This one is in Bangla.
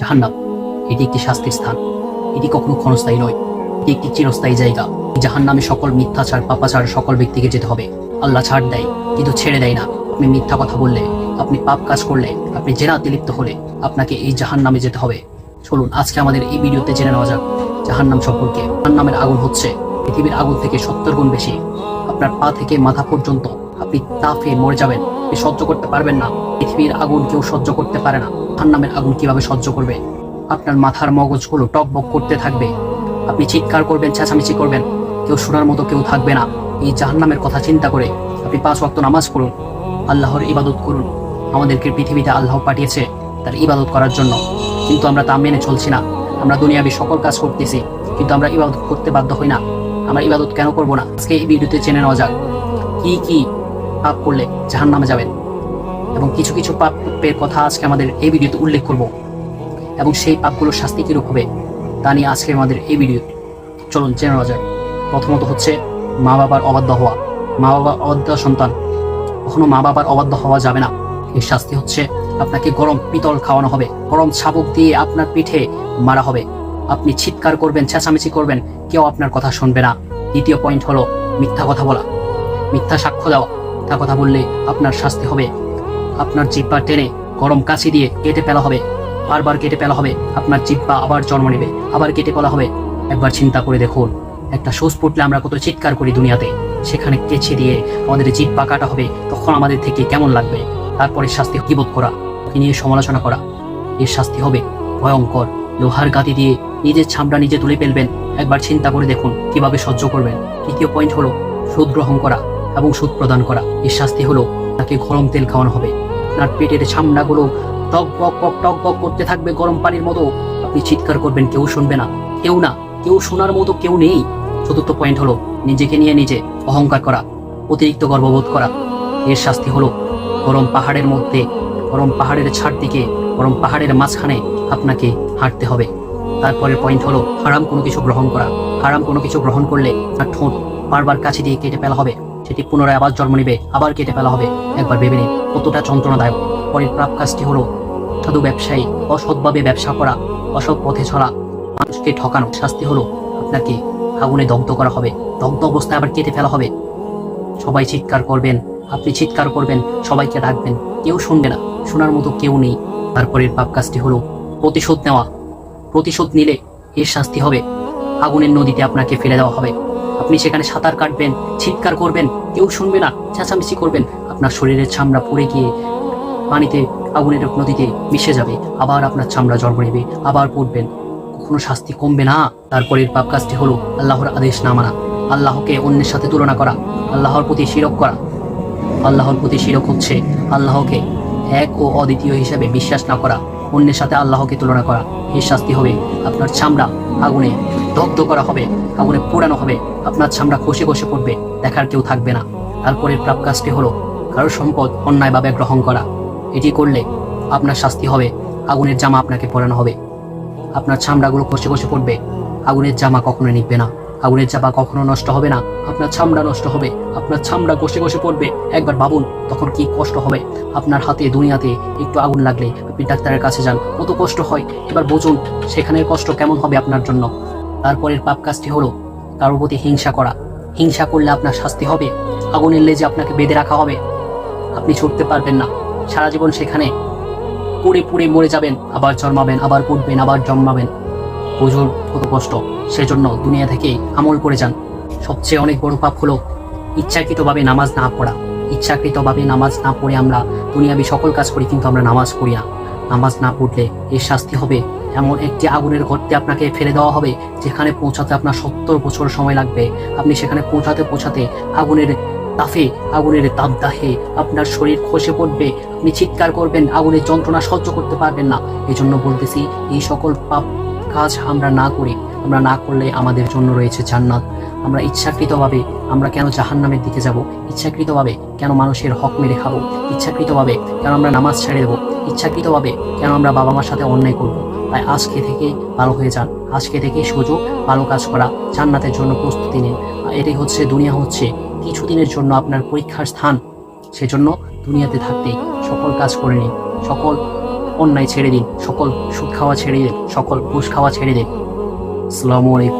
জাহান্নাম। এটি একটি শাস্তির স্থান। এটি কখনো ক্ষণস্থায়ী নয়। এটি একটি চিরস্থায়ী জায়গা। জাহান্নামে সকল মিথ্যাচার, পাপাচার সকল ব্যক্তিকে যেতে হবে। আল্লাহ ছাড় দেয়, কিন্তু ছেড়ে দেয় না। আপনি মিথ্যা কথা বললে, আপনি পাপ কাজ করলে, আপনি জেনাতে লিপ্ত হলে আপনাকে এই জাহান্নামে যেতে হবে। চলুন, আজকে আমাদের এই ভিডিওতে জেনে নেওয়া যাক জাহান্নাম সম্পর্কে। জাহান্নামের আগুন হচ্ছে। পৃথিবীর আগুন থেকে সত্তর গুণ বেশি। আপনার পা থেকে মাথা পর্যন্ত আপনি তাপে মরে যাবেন। সহ্য করতে পারবেন না। পৃথিবীর আগুন কেউ সহ্য করতে পারে না। জাহান্নামের আগুন কীভাবে সহ্য করবে? আপনার মাথার মগজগুলো টকবক করতে থাকবে। আপনি চিৎকার করবেন, চেঁচামেচি করবেন। কেউ শোনার মতো কেউ থাকবে না। এই জাহান্নামের কথা চিন্তা করে আপনি পাঁচ ওয়াক্ত নামাজ পড়ুন, আল্লাহর ইবাদত করুন। আমাদেরকে পৃথিবীতে আল্লাহ পাঠিয়েছে তার ইবাদত করার জন্য। কিন্তু আমরা তা মেনে চলছি না। আমরা দুনিয়াবি সকল কাজ করতেছি, কিন্তু আমরা ইবাদত করতে বাধ্য হই না। আমরা ইবাদত কেন করব না? আজকে এই ভিডিওতে জেনে নেওয়া যাক, কি কি পাপ করলে জাহান নামে যাবেন? এবং কিছু কিছু পাপের কথা আজকে আমাদের এই ভিডিওতে উল্লেখ করব। এবং সেই পাপগুলোর শাস্তি কিরূপ হবে, তা নিয়ে আজকে আমাদের এই ভিডিও। চলুন জেনে নেওয়া যাক। প্রথমত হচ্ছে, মা বাবার অবাধ্য হওয়া। মা বাবার অবাধ্য সন্তান। কখনো মা বাবার অবাধ্য হওয়া যাবে না। এর শাস্তি হচ্ছে, আপনাকে গরম পিতল খাওয়ানো হবে। গরম ছাবক দিয়ে আপনার পিঠে মারা হবে। আপনি চিৎকার করবেন, চেঁচামেচি করবেন, কেউ আপনার কথা শুনবে না। দ্বিতীয় পয়েন্ট হলো মিথ্যা কথা বলা। মিথ্যা সাক্ষ্য দেওয়া তা কথা বললে আপনার শাস্তি হবে। আপনার জিব্বা টেনে গরম কাছি দিয়ে কেটে ফেলা হবে। বারবার কেটে ফেলা হবে। আপনার জিব্বা আবার জন্ম নেবে। আবার কেটে ফেলা হবে। একবার চিন্তা করে দেখুন। একটা সুচ ফুটলে আমরা কত চিৎকার করি দুনিয়াতে। সেখানে কেছে দিয়ে আমাদের জিব্বা কাটা হবে। তখন আমাদের থেকে কেমন লাগবে? তারপরে শাস্তি কিবোধ করা। নিয়ে সমালোচনা করা। এর শাস্তি হবে ভয়ঙ্কর। লোহার গাতি দিয়ে নিজের ছামড়া নিজে তুলে ফেলবেন। একবার চিন্তা করে দেখুন কীভাবে সহ্য করবেন। তৃতীয় পয়েন্ট হলো সুদ গ্রহণ করা এবং সুদ প্রদান করা। এর শাস্তি হলো তাকে গরম তেল খাওয়ানো হবে। আপনার পেটের ছামড়াগুলো টক বক বক করতে থাকবে গরম পানির মতো। আপনি চিৎকার করবেন, কেউ শুনবে না। কেউ না, কেউ শোনার মতো কেউ নেই। চতুর্থ পয়েন্ট হলো, নিজেকে নিয়ে নিজে অহংকার করা, অতিরিক্ত গর্ববোধ করা। এর শাস্তি হলো, গরম পাহাড়ের মধ্যে, গরম পাহাড়ের ছাড় দিকে, গরম পাহাড়ের মাঝখানে আপনাকে হাঁটতে হবে। তারপরের পয়েন্ট হলো, হারাম কোনো কিছু গ্রহণ করা। হারাম কোনো কিছু গ্রহণ করলে তার ঠোঁট বারবার কাছে দিয়ে কেটে ফেলা হবে। সেটি পুনরায় আবার জন্ম নিবে, আবার কেটে ফেলা হবে। একবার ভেবে নিন, কতটা যন্ত্রণাদায়ক। পরের প্রাপ কাজটি হলো সাধু ব্যবসায়ী, অসৎভাবে ব্যবসা করা, অসৎ পথে চলা। মানুষকে ঠকানো শাস্তি হলো আপনাকে আগুনে দগ্ধ করা হবে। দগ্ধ অবস্থায় আবার কেটে ফেলা হবে। সবাই চিৎকার করবেন, আপনি চিৎকার করবেন, সবাইকে ডাকবেন, কেউ শুনবে না, শোনার মতো কেউ নেই। তারপরের পাপ কাজটি হলো প্রতিশোধ নেওয়া। প্রতিশোধ নিলে এর শাস্তি হবে। আগুনের নদীতে আপনাকে ফেলে দেওয়া হবে। আপনি সেখানে সাঁতার কাটবেন, চিৎকার করবেন, কেউ শুনবে না, চেঁচামেচি করবেন। আপনার শরীরের চামড়া পড়ে গিয়ে পানিতে, আগুনের নদীতে মিশে যাবে। আবার আপনার চামড়া জন্ম নেবে, আবার পড়বেন। কখনো শাস্তি কমবে না। তারপরের পাপ কাজটি হলো আল্লাহর আদেশ না মানা। আল্লাহকে অন্যের সাথে তুলনা করা, আল্লাহর প্রতি শিরক করা। আল্লাহর প্রতি শিরক হচ্ছে আল্লাহকে এক ও অদ্বিতীয় হিসাবে বিশ্বাস না করা। অন্যের সাথে আল্লাহকে তুলনা করা। এর শাস্তি হবে আপনার চামড়া, আগুনে দগ্ধ করা হবে, আগুনে পোড়ানো হবে। আপনার চামড়া খসে খসে পড়বে, দেখার কেউ থাকবে না। তারপরের প্রাপ কাজটি হলো কারোর সম্পদ অন্যায়ভাবে গ্রহণ করা। এটি করলে আপনার শাস্তি হবে, আগুনের জামা আপনাকে পরানো হবে। আপনার চামড়াগুলো খসে খসে পড়বে, আগুনের জামা কখনো নিবে না। আগুনের চাপা কখনো নষ্ট হবে না। আপনার চামড়া নষ্ট হবে। আপনার চামড়া কষে কষে পড়বে। একবার ভাবুন, তখন কি কষ্ট হবে? আপনার হাতে, দুনিয়াতে একটু আগুন লাগলে আপনি ডাক্তারের কাছে যান। কত কষ্ট হয়। এবার বুঝুন, সেখানের কষ্ট কেমন হবে আপনার জন্য। তারপরের পাপ কাজটি হলো কারোর প্রতি হিংসা করা। হিংসা করলে আপনার শাস্তি হবে। আগুনের লেজে আপনাকে বেঁধে রাখা হবে। আপনি ছুটতে পারবেন না। সারা জীবন সেখানে। পুড়ে পুড়ে মরে যাবেন। আবার জন্মাবেন, আবার পড়বেন, আবার জন্মাবেন। বুঝুন কত কষ্ট। সেজন্য দুনিয়া থেকে আমল করে যান। সবচেয়ে অনেক বড় পাপ হলো ইচ্ছাকৃতভাবে নামাজ না পড়া। ইচ্ছাকৃতভাবে নামাজ না পড়ে আমরা দুনিয়াবি সকল কাজ করি, কিন্তু আমরা নামাজ পড়ি না। নামাজ না পড়লে এর শাস্তি হবে। এমন একটি আগুনের গর্তে আপনাকে ফেলে দেওয়া হবে, যেখানে পৌঁছাতে আপনার সত্তর বছর সময় লাগবে। আপনি সেখানে পৌঁছাতে পৌঁছাতে আগুনের তাফে আগুনের তাপদাহে আপনার শরীর খসে পড়বে। আপনি চিৎকার করবেন, আগুনের যন্ত্রণা সহ্য করতে পারবেন না। এই জন্য বলতেছি, এই সকল পাপ কাজ আমরা না করি, আমরা না করলে আমাদের জন্য রয়েছে জান্নাত। আমরা ইচ্ছাকৃতভাবে আমরা কেন জাহান্নামের দিকে যাব? ইচ্ছাকৃতভাবে কেন মানুষের হক মেরে খাব? ইচ্ছাকৃতভাবে কেন আমরা নামাজ ছেড়ে দেবো? ইচ্ছাকৃতভাবে কেন আমরা বাবা মার সাথে অন্যায় করব? তাই আজকে থেকে ভালো হয়ে যান। আজকে থেকে সুযোগ, ভালো কাজ করা, জান্নাতের জন্য প্রস্তুতি নিন। এটাই হচ্ছে, দুনিয়া হচ্ছে কিছুদিনের জন্য আপনার পরীক্ষার স্থান। সেজন্য দুনিয়াতে থাকতেই সকল কাজ করে নিন। সকল অন্যায় ছেড়ে দিন সকল সুদ খাওয়া ছেড়ে দিন সকল ঘুষ খাওয়া ছেড়ে দিন সালামু আলাইকুম।